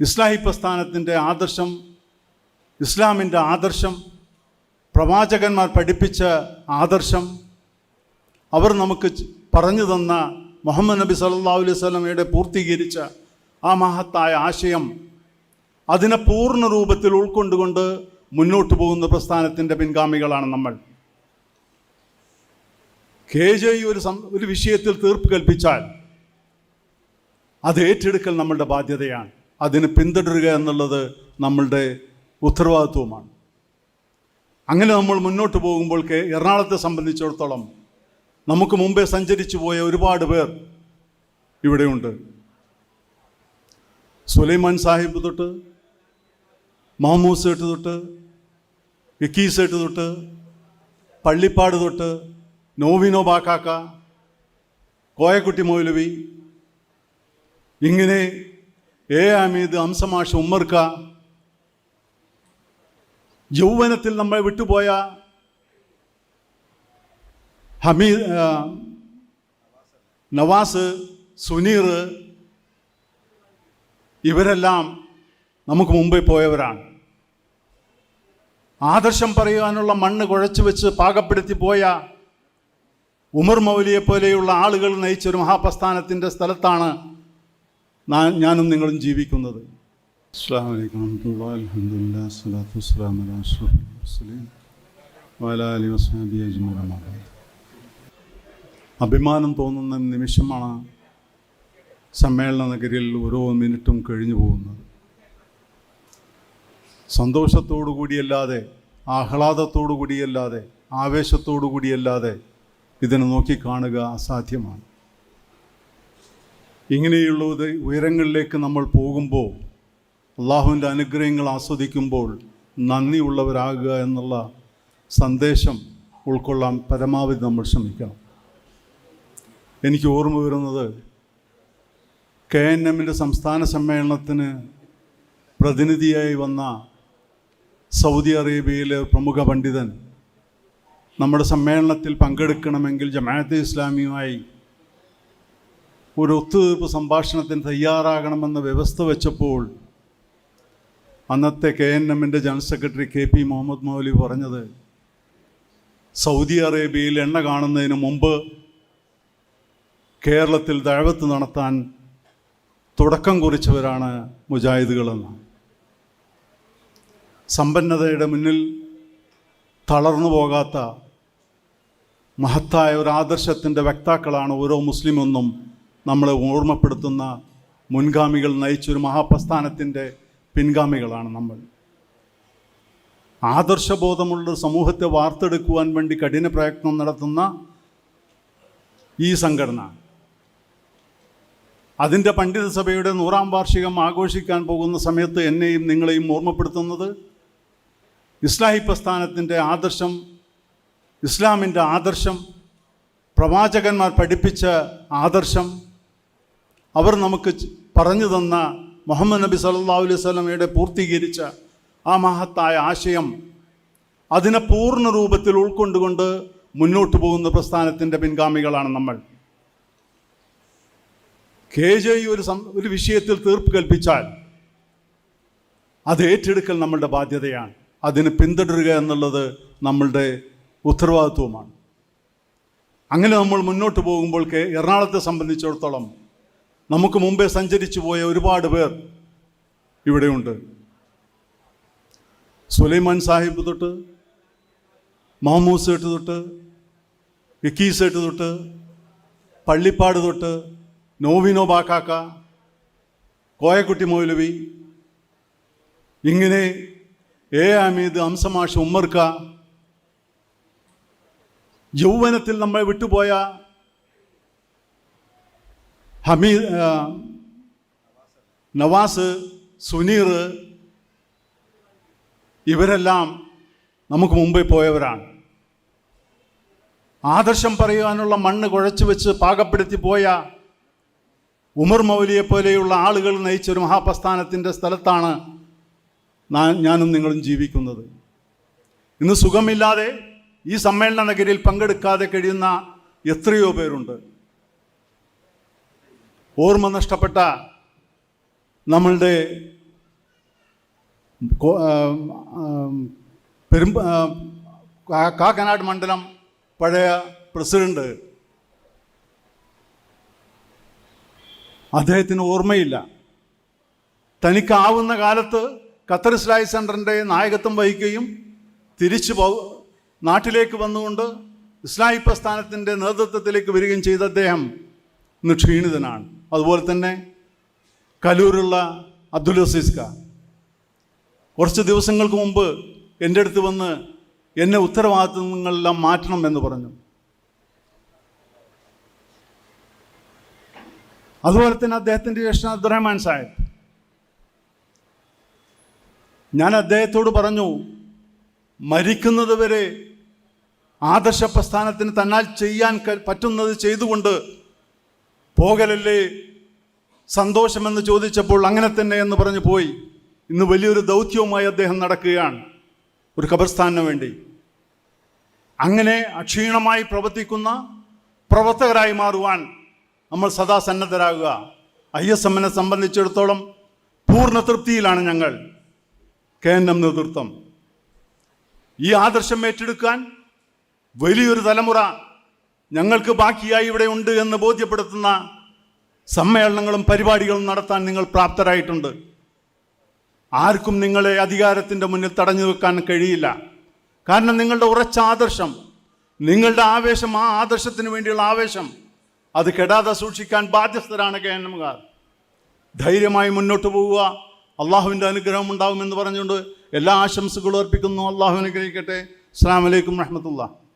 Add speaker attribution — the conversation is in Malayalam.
Speaker 1: ഇസ്ലാഹി പ്രസ്ഥാനത്തിന്റെ ആദർശം ഇസ്ലാമിന്റെ ആദർശം പ്രവാചകന്മാർ പഠിപ്പിച്ച ആദർശം അവർ നമുക്ക് പറഞ്ഞു തന്ന മുഹമ്മദ് നബി സല്ലാ അലൈഹി വസല്ലമയുടെ പൂർത്തീകരിച്ച ആ മഹത്തായ ആശയം അതിനെ പൂർണ രൂപത്തിൽ ഉൾക്കൊണ്ടുകൊണ്ട് മുന്നോട്ട് പോകുന്ന പ്രസ്ഥാനത്തിന്റെ പിൻഗാമികളാണ് നമ്മൾ. കെ ജെ ഒരു സം ഒരു വിഷയത്തിൽ തീർപ്പ് കൽപ്പിച്ചാൽ അത് ഏറ്റെടുക്കൽ നമ്മളുടെ ബാധ്യതയാണ്. അതിന് പിന്തുടരുക എന്നുള്ളത് നമ്മളുടെ ഉത്തരവാദിത്വമാണ് അങ്ങനെ നമ്മൾ മുന്നോട്ട് പോകുമ്പോൾ എറണാകുളത്തെ സംബന്ധിച്ചിടത്തോളം നമുക്ക് മുമ്പേ സഞ്ചരിച്ചു പോയ ഒരുപാട് പേർ ഇവിടെയുണ്ട്. സുലൈമാൻ സാഹിബ് തൊട്ട് മാമൂസ് സേട്ട് തൊട്ട് വിക്കീസ് സേട്ട് തൊട്ട് പള്ളിപ്പാട് തൊട്ട് നോവിനോ ബാക്കാക്ക കോയക്കുട്ടി മൗലവി ഇങ്ങനെ എ അമീദ് അംസമാഷ് ഉമ്മർക്ക. യൗവനത്തിൽ നമ്മൾ വിട്ടുപോയ ഹമീദ് നവാസ് സുനീർ ഇവരെല്ലാം നമുക്ക് മുമ്പേ പോയവരാണ്. ആദർശം പറയുവാനുള്ള മണ്ണ് കുഴച്ചു വെച്ച് പാകപ്പെടുത്തി പോയ ഉമർ മൗലിയെ പോലെയുള്ള ആളുകൾ നയിച്ചൊരു മഹാപ്രസ്ഥാനത്തിന്റെ സ്ഥലത്താണ് ഞാനും നിങ്ങളും ജീവിക്കുന്നത്. അഭിമാനം തോന്നുന്ന നിമിഷമാണ് സമ്മേളന നഗരിയിൽ ഓരോ മിനിറ്റും കഴിഞ്ഞു പോകുന്നത്. സന്തോഷത്തോടു കൂടിയല്ലാതെ ആഹ്ലാദത്തോടു കൂടിയല്ലാതെ ആവേശത്തോടു കൂടിയല്ലാതെ ഇതിനെ നോക്കിക്കാണുക അസാധ്യമാണ്. ഇങ്ങനെയുള്ള ഉയരങ്ങളിലേക്ക് നമ്മൾ പോകുമ്പോൾ അള്ളാഹുവിന്റെ അനുഗ്രഹങ്ങൾ ആസ്വദിക്കുമ്പോൾ നന്ദിയുള്ളവരാകുക എന്നുള്ള സന്ദേശം ഉൾക്കൊള്ളാൻ പരമാവധി നമ്മൾ ശ്രമിക്കണം. എനിക്ക് ഓർമ്മ വരുന്നത് കെ എൻ എമ്മിന്റെ സംസ്ഥാന സമ്മേളനത്തിന് പ്രതിനിധിയായി വന്ന സൗദി അറേബ്യയിലെ പ്രമുഖ പണ്ഡിതൻ നമ്മുടെ സമ്മേളനത്തിൽ പങ്കെടുക്കണമെങ്കിൽ ജമാഅത്തെ ഇസ്ലാമിയുമായി ഒരു ഒത്തുതീർപ്പ് സംഭാഷണത്തിന് തയ്യാറാകണമെന്ന വ്യവസ്ഥ വെച്ചപ്പോൾ അന്നത്തെ കെ എൻ എമ്മിന്റെ general secretary K P Muhammad Mouli പറഞ്ഞത് സൗദി അറേബ്യയിൽ എണ്ണ കാണുന്നതിന് മുമ്പ് കേരളത്തിൽ ദഴവത്ത് നടത്താൻ തുടക്കം കുറിച്ചവരാണ് മുജാഹിദുകളെന്ന്. സമ്പന്നതയുടെ മുന്നിൽ തളർന്നു പോകാത്ത മഹത്തായ ഒരു ആദർശത്തിന്റെ വക്താക്കളാണ് ഓരോ മുസ്ലിമെന്നും നമ്മളെ ഓർമ്മപ്പെടുത്തുന്ന മുൻഗാമികൾ നയിച്ചൊരു മഹാപ്രസ്ഥാനത്തിന്റെ പിൻഗാമികളാണ് നമ്മൾ. ആദർശബോധമുള്ള സമൂഹത്തെ വാർത്തെടുക്കുവാൻ വേണ്ടി കഠിന പ്രയത്നം നടത്തുന്ന ഈ സംഘടന. അതിന്റെ പണ്ഡിത സഭയുടെ നൂറാം വാർഷികം ആഘോഷിക്കാൻ പോകുന്ന സമയത്ത് എന്നെയും നിങ്ങളെയും ഓർമ്മപ്പെടുത്തുന്നത് ഇസ്ലാഹി പ്രസ്ഥാനത്തിന്റെ ആദർശം ഇസ്ലാമിന്റെ ആദർശം പ്രവാചകന്മാർ പഠിപ്പിച്ച ആദർശം അവർ നമുക്ക് പറഞ്ഞു തന്ന മുഹമ്മദ് നബി സല്ലല്ലാഹു അലൈഹി വസല്ലമയുടെ പൂർത്തീകരിച്ച ആ മഹത്തായ ആശയം അതിനെ പൂർണ രൂപത്തിൽ ഉൾക്കൊണ്ടുകൊണ്ട് മുന്നോട്ട് പോകുന്ന പ്രസ്ഥാനത്തിന്റെ പിൻഗാമികളാണ് നമ്മൾ. കെ ജെ ഒരു സം ഒരു വിഷയത്തിൽ തീർപ്പ് കൽപ്പിച്ചാൽ അത് ഏറ്റെടുക്കൽ നമ്മളുടെ ബാധ്യതയാണ്. അതിന് പിന്തുടരുക എന്നുള്ളത് നമ്മളുടെ ഉത്തരവാദിത്വമാണ് അങ്ങനെ നമ്മൾ മുന്നോട്ട് പോകുമ്പോൾ എറണാകുളത്തെ സംബന്ധിച്ചിടത്തോളം നമുക്ക് മുമ്പേ സഞ്ചരിച്ചു പോയ ഒരുപാട് പേർ ഇവിടെയുണ്ട്. സുലൈമാൻ സാഹിബ് തൊട്ട് മാമൂസ് ഏട്ട് തൊട്ട് വിക്കീസ് സെട്ട് തൊട്ട് പള്ളിപ്പാട് തൊട്ട് നോവിനോ ബാക്കാക്ക കോയക്കുട്ടി മൗലവി ഇങ്ങനെ എ അമീദ് അംസമാഷ് ഉമ്മർക്ക യൗവനത്തിൽ നമ്മളെ വിട്ടുപോയ ഹമീദ് നവാസ് സുനീർ ഇവരെല്ലാം നമുക്ക് മുമ്പിൽ പോയവരാണ്. ആദർശം പറയുവാനുള്ള മണ്ണ് കുഴച്ചു വെച്ച് പാകപ്പെടുത്തി പോയ ഉമർ മൗലിയെ പോലെയുള്ള ആളുകൾ നയിച്ചൊരു മഹാപ്രസ്ഥാനത്തിന്റെ സ്ഥലത്താണ് ഞാനും നിങ്ങളും ജീവിക്കുന്നത്. ഇന്ന് സുഖമില്ലാതെ ഈ സമ്മേളന നഗരിയിൽ പങ്കെടുക്കാതെ കഴിയുന്ന എത്രയോ പേരുണ്ട്. ഓർമ്മ നഷ്ടപ്പെട്ട നമ്മളുടെ പെരും കാക്കനാട് മണ്ഡലം പഴയ പ്രസിഡന്റ്. അദ്ദേഹത്തിന് ഓർമ്മയില്ല. തനിക്കാവുന്ന കാലത്ത് ഖത്തർ ഇസ്ലായി സെന്ററിന്റെ നായകത്വം വഹിക്കുകയും തിരിച്ചു പോ നാട്ടിലേക്ക് വന്നുകൊണ്ട് ഇസ്ലാഹി പ്രസ്ഥാനത്തിന്റെ നേതൃത്വത്തിലേക്ക് വരികയും ചെയ്ത അദ്ദേഹം ഇന്ന് ക്ഷീണിതനാണ്. അതുപോലെ തന്നെ കലൂരുള്ള അബ്ദുൽ അസീസ്ക കുറച്ച് ദിവസങ്ങൾക്ക് മുമ്പ് എന്റെ അടുത്ത് വന്ന് എന്നെ ഉത്തരവാദിത്തങ്ങളെല്ലാം മാറ്റണം എന്ന് പറഞ്ഞു. അതുപോലെ തന്നെ അദ്ദേഹത്തിന്റെ ജ്യേഷ്ഠൻ അബ്ദുറഹ്മാൻ സാഹിബ്. ഞാൻ അദ്ദേഹത്തോട് പറഞ്ഞു മരിക്കുന്നത് വരെ ആദർശ പ്രസ്ഥാനത്തിന് തന്നാൽ ചെയ്യാൻ പറ്റുന്നത് ചെയ്തുകൊണ്ട് പോകലല്ലേ? സന്തോഷമെന്ന് ചോദിച്ചപ്പോൾ അങ്ങനെ തന്നെ എന്ന് പറഞ്ഞു പോയി. ഇന്ന് വലിയൊരു ദൗത്യവുമായി അദ്ദേഹം നടക്കുകയാണ്. ഒരു ഖബർസ്ഥാനിന് വേണ്ടി. അങ്ങനെ അക്ഷീണമായി പ്രവർത്തിക്കുന്ന പ്രവർത്തകരായി മാറുവാൻ നമ്മൾ സദാ സന്നദ്ധരാകുക. ഐ എസ് എമ്മിനെ സംബന്ധിച്ചിടത്തോളം പൂർണ തൃപ്തിയിലാണ് ഞങ്ങൾ. കെ എൻ എം നേതൃത്വം. ഈ ആദർശം ഏറ്റെടുക്കാൻ വലിയൊരു തലമുറ ഞങ്ങൾക്ക് ബാക്കിയായി ഇവിടെ ഉണ്ട് എന്ന് ബോധ്യപ്പെടുത്തുന്ന സമ്മേളനങ്ങളും പരിപാടികളും നടത്താൻ നിങ്ങൾ പ്രാപ്തരായിട്ടുണ്ട്. ആർക്കും നിങ്ങളെ അധികാരത്തിന്റെ മുന്നിൽ തടഞ്ഞു വെക്കാൻ കഴിയില്ല. കാരണം നിങ്ങളുടെ ഉറച്ച ആദർശം നിങ്ങളുടെ ആവേശം ആ ആദർശത്തിന് വേണ്ടിയുള്ള ആവേശം അത് കെടാതെ സൂക്ഷിക്കാൻ ബാധ്യസ്ഥരാണ് കെ ധൈര്യമായി മുന്നോട്ട് പോവുക. അള്ളാഹുവിന്റെ അനുഗ്രഹം ഉണ്ടാകുമെന്ന് പറഞ്ഞുകൊണ്ട് എല്ലാ ആശംസകളും അർപ്പിക്കുന്നു. അള്ളാഹു അനുഗ്രഹിക്കട്ടെ. അസ്സാം വലൈക്കും വറഹമത്തുള്ള